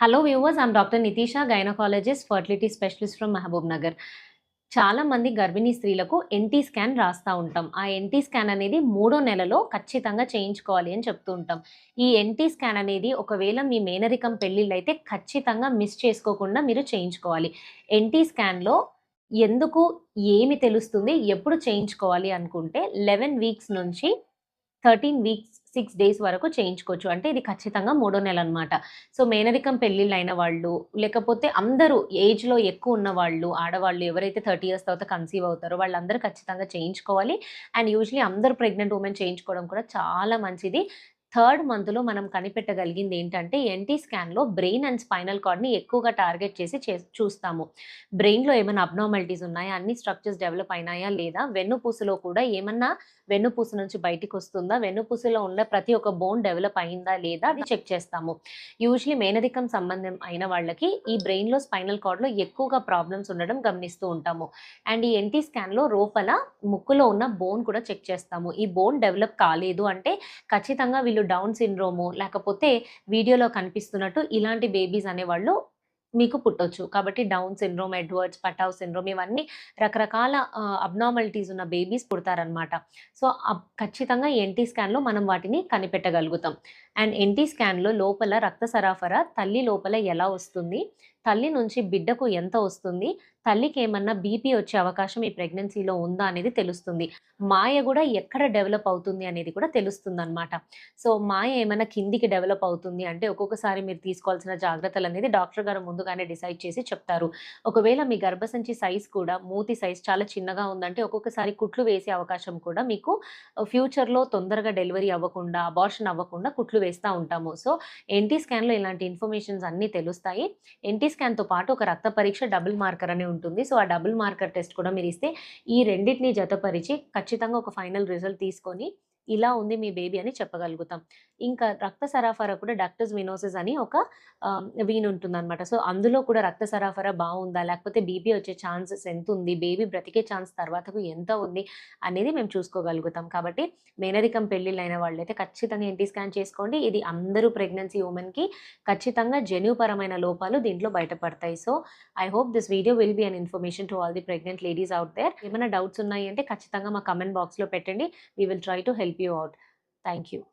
Hello viewers I'm doctor Nitisha gynaecologist fertility specialist from Mahbubnagar చాలామంది గర్భిణీ స్త్రీలకు NT scan రాస్తూ ఉంటాం. ఆ ఎన్టీ స్కాన్ అనేది మూడో నెలలో ఖచ్చితంగా చేయించుకోవాలి అని చెప్తూ ఉంటాం. ఈ ఎన్టీ స్కాన్ అనేది ఒకవేళ మీ మేనరికం పెళ్ళిళ్ళు అయితే ఖచ్చితంగా మిస్ చేసుకోకుండా మీరు చేయించుకోవాలి. ఎన్టీ స్కాన్లో ఎందుకు ఏమి తెలుస్తుంది ఎప్పుడు చేయించుకోవాలి అనుకుంటే లెవెన్ వీక్స్ నుంచి థర్టీన్ వీక్స్ సిక్స్ డేస్ వరకు చేయించుకోవచ్చు. అంటే ఇది ఖచ్చితంగా మూడో నెల అనమాట సో మేనరికం పెళ్ళిళ్ళు అయిన వాళ్ళు లేకపోతే అందరూ ఏజ్లో ఎక్కువ ఉన్న వాళ్ళు ఆడవాళ్ళు ఎవరైతే థర్టీ ఇయర్స్ తర్వాత కన్సీవ్ అవుతారో వాళ్ళందరూ ఖచ్చితంగా చేయించుకోవాలి. అండ్ యూజువలీ అందరూ ప్రెగ్నెంట్ ఉమెన్ చేయించుకోవడం కూడా చాలా మంచిది. థర్డ్ మంత్లో మనం కనిపెట్టగలిగింది ఏంటంటే ఎన్టీ స్కాన్లో బ్రెయిన్ అండ్ స్పైనల్ కార్డ్ని ఎక్కువగా టార్గెట్ చేసి చే చూస్తాము. బ్రెయిన్లో ఏమైనా అబ్నార్మాలిటీస్ ఉన్నాయా? అన్ని స్ట్రక్చర్స్ డెవలప్ అయినాయా లేదా? వెన్నుపూసలో కూడా ఏమన్నా వెన్నుపూస నుంచి బయటికి వస్తుందా? వెన్నుపూసలో ఉన్న ప్రతి ఒక్క బోన్ డెవలప్ అయిందా లేదా? అది చెక్ చేస్తాము. యూజువలీ మేనధికం సంబంధం అయిన వాళ్ళకి ఈ బ్రెయిన్లో స్పైనల్ కార్డ్లో ఎక్కువగా ప్రాబ్లమ్స్ ఉండడం గమనిస్తూ ఉంటాము. అండ్ ఈ ఎన్టీ స్కాన్లో లోపల ముక్కులో ఉన్న బోన్ కూడా చెక్ చేస్తాము. ఈ బోన్ డెవలప్ కాలేదు అంటే ఖచ్చితంగా వీళ్ళు డౌన్ సిండ్రోము లేకపోతే వీడియోలో కనిపిస్తున్నట్టు ఇలాంటి బేబీస్ అనేవాళ్ళు మీకు పుట్టొచ్చు. కాబట్టి Down syndrome Edwards Patau syndrome ఇవన్నీ రకరకాల అబ్నార్మాలిటీస్ ఉన్న బేబీస్ పుడతారనమాట సో ఖచ్చితంగా ఎన్టీ స్కాన్లో మనం వాటిని కనిపెట్టగలుగుతాం. అండ్ ఎన్టీ స్కాన్లో లోపల రక్త సరఫరా తల్లి లోపల ఎలా వస్తుంది? తల్లి నుంచి బిడ్డకు ఎంత వస్తుంది? తల్లికి ఏమన్నా బీపీ వచ్చే అవకాశం ఈ ప్రెగ్నెన్సీలో ఉందా అనేది తెలుస్తుంది. మాయ కూడా ఎక్కడ డెవలప్ అవుతుంది అనేది కూడా తెలుస్తుంది అనమాట సో మాయ ఏమైనా కిందికి డెవలప్ అవుతుంది అంటే ఒక్కొక్కసారి మీరు తీసుకోవాల్సిన జాగ్రత్తలు అనేది డాక్టర్ గారు ముందుగానే డిసైడ్ చేసి చెప్తారు. ఒకవేళ మీ గర్భసంచి సైజ్ కూడా మూతి సైజ్ చాలా చిన్నగా ఉందంటే ఒక్కొక్కసారి కుట్లు వేసే అవకాశం కూడా మీకు ఫ్యూచర్లో తొందరగా డెలివరీ అవ్వకుండా అబార్షన్ అవ్వకుండా కుట్లు వేస్తూ ఉంటాము. సో ఎన్టీ స్కాన్లో ఇలాంటి ఇన్ఫర్మేషన్స్ అన్నీ తెలుస్తాయి. ఎన్టీ స్కాన్తో పాటు ఒక రక్త పరీక్ష డబుల్ మార్కర్ అని ఉంటుంది. సో ఆ డబుల్ మార్కర్ టెస్ట్ కూడా మీరు ఇస్తే ఈ రెండింటిని జతపరిచి ఖచ్చితంగా ఒక ఫైనల్ రిజల్ట్ తీసుకొని ఇలా ఉంది మీ బేబీ అని చెప్పగలుగుతాం. ఇంకా రక్త సరఫరా కూడా డాక్టర్స్ వినోసిస్ అని ఒక వీన్ ఉంటుందన్నమాట. సో అందులో కూడా రక్త సరఫరా బాగుందా? లేకపోతే బీపీ వచ్చే ఛాన్సెస్ ఎంత ఉంది బేబీ బ్రతికే ఛాన్స్ తర్వాతకు ఎంత ఉంది? అనేది మేము చూసుకోగలుగుతాం. కాబట్టి మేనరికం పెళ్ళిళ్ళు అయిన వాళ్ళైతే ఖచ్చితంగా ఎన్టీ స్కాన్ చేసుకోండి. ఇది అందరూ ప్రెగ్నెన్సీ ఉమెన్కి ఖచ్చితంగా జన్యుపరమైన లోపాలు దీంట్లో బయటపడతాయి. So I hope this video will be an information to all the pregnant ladies out there. ఏమైనా డౌట్స్ ఉన్నాయి అంటే ఖచ్చితంగా మా కమెంట్ బాక్స్లో పెట్టండి. We will try to help you out. Thank you.